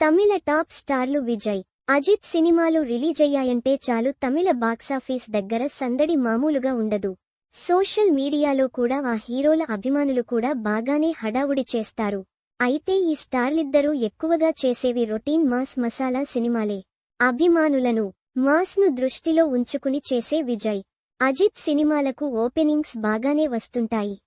తమిళ top స్టార్లు విజయ్. అజిత్ సినిమాలు release అయ్యాయంటే చాలు తమిళ బాక్సాఫీస్ దగ్గర సందడి మామూలుగా ఉండదు. సోషల్ మీడియాలో కూడా ఆ హీరోల అభిమానులు కూడా బాగానే హడావుడి చేస్తారు. అయితే ఈ స్టార్లిద్దరూ ఎక్కువగా చేసేవి రొటీన్ మాస్ మసాలా సినిమాలే. అభిమానులను మాస్ను దృష్టిలో ఉంచుకుని చేసే విజయ్. అజిత్ సినిమాలకు ఓపెనింగ్స్ బాగానే వస్తుంటాయి.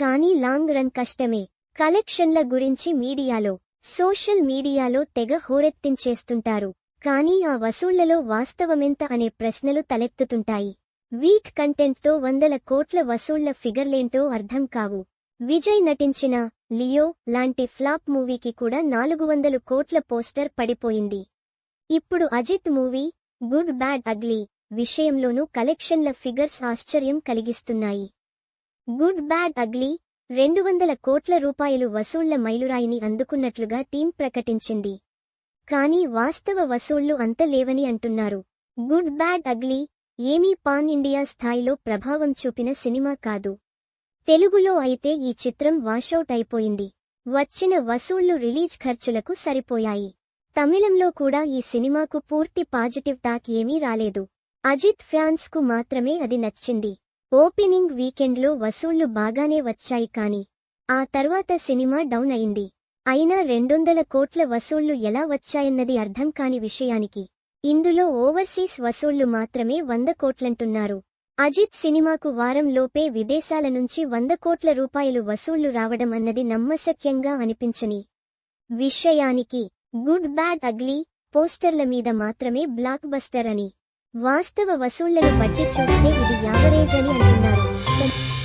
కానీ లాంగ్ రన్ కష్టమే. కలెక్షన్ల గురించి మీడియాలో సోషల్ మీడియాలో తెగ హోరెత్తించేస్తుంటారు. కానీ ఆ వసూళ్ళలో వాస్తవమెంత అనే ప్రశ్నలు తలెత్తుతుంటాయి. వీక్ కంటెంట్తో వందల కోట్ల వసూళ్ళ ఫిగర్లేంటో అర్థం కావు. విజయ్ నటించిన లియో లాంటి ఫ్లాప్ మూవీకి కూడా నాలుగు వందలు కోట్ల పోస్టర్ పడిపోయింది. ఇప్పుడు Ajith movie good bad ugly విషయంలోనూ కలెక్షన్ల ఫిగర్స్ ఆశ్చర్యం కలిగిస్తున్నాయి. గుడ్ బ్యాడ్ అగ్లీ రెండు వందల కోట్ల రూపాయలు వసూళ్ళ మైలురాయిని అందుకున్నట్లుగా టీం ప్రకటించింది. కానీ వాస్తవ వసూళ్ళు అంత లేవని అంటున్నారు. గుడ్ బ్యాడ్ అగ్లీ ఏమీ పాన్ ఇండియా స్థాయిలో ప్రభావం చూపిన సినిమా కాదు. తెలుగులో అయితే ఈ చిత్రం వాషౌట్ అయిపోయింది. వచ్చిన వసూళ్ళు రిలీజ్ ఖర్చులకు సరిపోయాయి. తమిళంలో కూడా ఈ సినిమాకు పూర్తి పాజిటివ్ టాక్ ఏమీ రాలేదు. అజిత్ ఫ్యాన్స్కు మాత్రమే అది నచ్చింది. ఓపెనింగ్ వీకెండ్లో వసూళ్ళు బాగానే వచ్చాయి కాని ఆ తర్వాత సినిమా డౌన్ అయింది. అయినా రెండొందల కోట్ల వసూళ్ళు ఎలా వచ్చాయన్నది అర్థం కాని విషయానికి ఇందులో ఓవర్సీస్ వసూళ్ళు మాత్రమే వంద కోట్లంటున్నారు. అజిత్ సినిమాకు వారం లోపే విదేశాల నుంచి వంద కోట్ల రూపాయలు వసూళ్ళు రావడం అన్నది నమ్మశక్యంగా అనిపించని విషయానికి గుడ్ బ్యాడ్ అగ్లీ పోస్టర్ల మీద మాత్రమే బ్లాక్ బస్టర్ అని వాస్తవ వసూళ్లను బట్టి చూస్తే ఇది యావరేజ్ అని అంటున్నారు